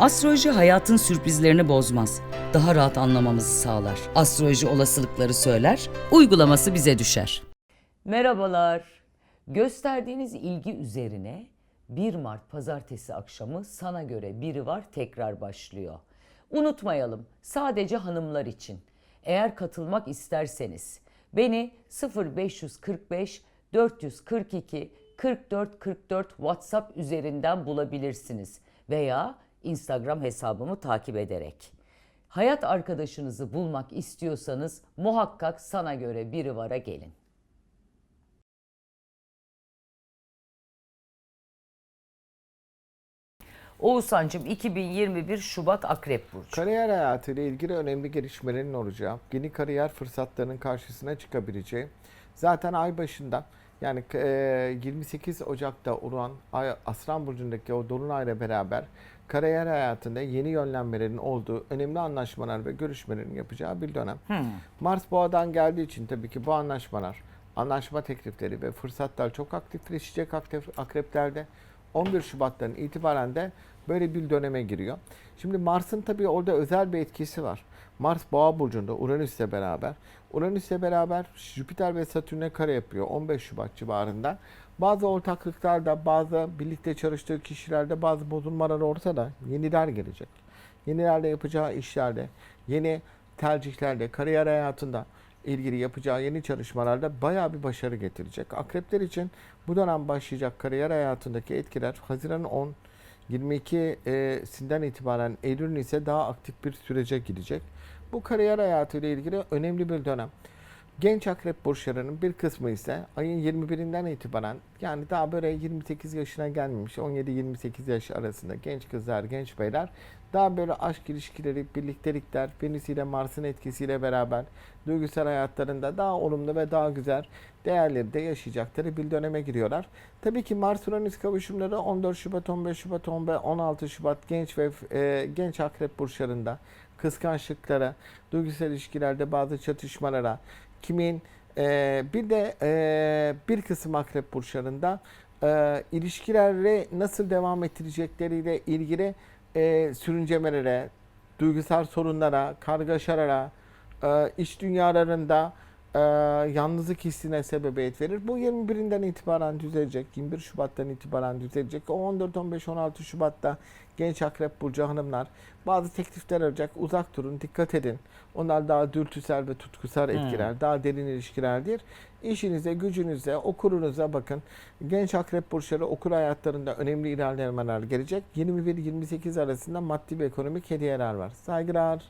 Astroloji hayatın sürprizlerini bozmaz. Daha rahat anlamamızı sağlar. Astroloji olasılıkları söyler, uygulaması bize düşer. Merhabalar. Gösterdiğiniz ilgi üzerine 1 Mart pazartesi akşamı sana göre biri var tekrar başlıyor. Unutmayalım sadece hanımlar için. Eğer katılmak isterseniz beni 0545 442 44 44 WhatsApp üzerinden bulabilirsiniz veya Instagram hesabımı takip ederek. Hayat arkadaşınızı bulmak istiyorsanız muhakkak sana göre biri vara gelin. Oğuzhan'cığım 2021 Şubat Akrep Burcu. Kariyer hayatıyla ilgili önemli gelişmelerin olacağı, yeni kariyer fırsatlarının karşısına çıkabileceği, zaten ay başında yani e, 28 Ocak'ta olan Aslan Burcu'ndaki o Dolunay'la beraber kariyer hayatında yeni yönlenmelerin olduğu önemli anlaşmalar ve görüşmelerin yapacağı bir dönem. Mars Boğa'dan geldiği için tabii ki bu anlaşmalar, anlaşma teklifleri ve fırsatlar çok aktifleşecek aktif, akreplerde. 11 Şubat'tan itibaren de böyle bir döneme giriyor. Şimdi Mars'ın tabii orada özel bir etkisi var. Mars Boğa burcunda Uranüs'le beraber. Uranüs'le beraber Jüpiter ve Satürn'e kare yapıyor 15 Şubat civarında. Bazı ortaklıklarda, bazı birlikte çalıştığı kişilerde bazı bozulmalar ortada. Yeniler gelecek. Yenilerle yapacağı işlerde, yeni tercihlerde, kariyer hayatında ilgili yapacağı yeni çalışmalarda bayağı bir başarı getirecek. Akrepler için bu dönem başlayacak kariyer hayatındaki etkiler Haziran 10 22'sinden itibaren Eylül'ün ise daha aktif bir sürece gidecek. Bu kariyer hayatıyla ilgili önemli bir dönem. Genç akrep burçlarının bir kısmı ise ayın 21'inden itibaren yani daha böyle 28 yaşına gelmemiş 17-28 yaş arasında genç kızlar, genç beyler daha böyle aşk ilişkileri, birliktelikler, Venüs ile Mars'ın etkisiyle beraber duygusal hayatlarında daha olumlu ve daha güzel değerleri de yaşayacakları bir döneme giriyorlar. Tabii ki Mars Uranüs kavuşumları 14 Şubat, 15 Şubat, 15, 16 Şubat genç ve e, genç akrep burçlarında kıskançlıklara, duygusal ilişkilerde bazı çatışmalara, kimin? E, bir de e, bir kısım akrep burçlarında e, ilişkilerle nasıl devam ettirecekleriyle ilgili e, sürüncemelere, duygusal sorunlara, kargaşalara, e, iş dünyalarında e, yalnızlık hissine sebebiyet verir. Bu 21'inden itibaren düzelecek. 21 Şubat'tan itibaren düzelecek. O 14, 15, 16 Şubat'ta genç akrep burcu hanımlar bazı teklifler alacak. Uzak durun, dikkat edin. Onlar daha dürtüsel ve tutkusal etkiler, daha derin ilişkilerdir. İşinize, gücünüze, okurunuza bakın. Genç akrep burçları okul hayatlarında önemli ilerlemeler gelecek. 21-28 arasında maddi ve ekonomik hediyeler var. Saygılar.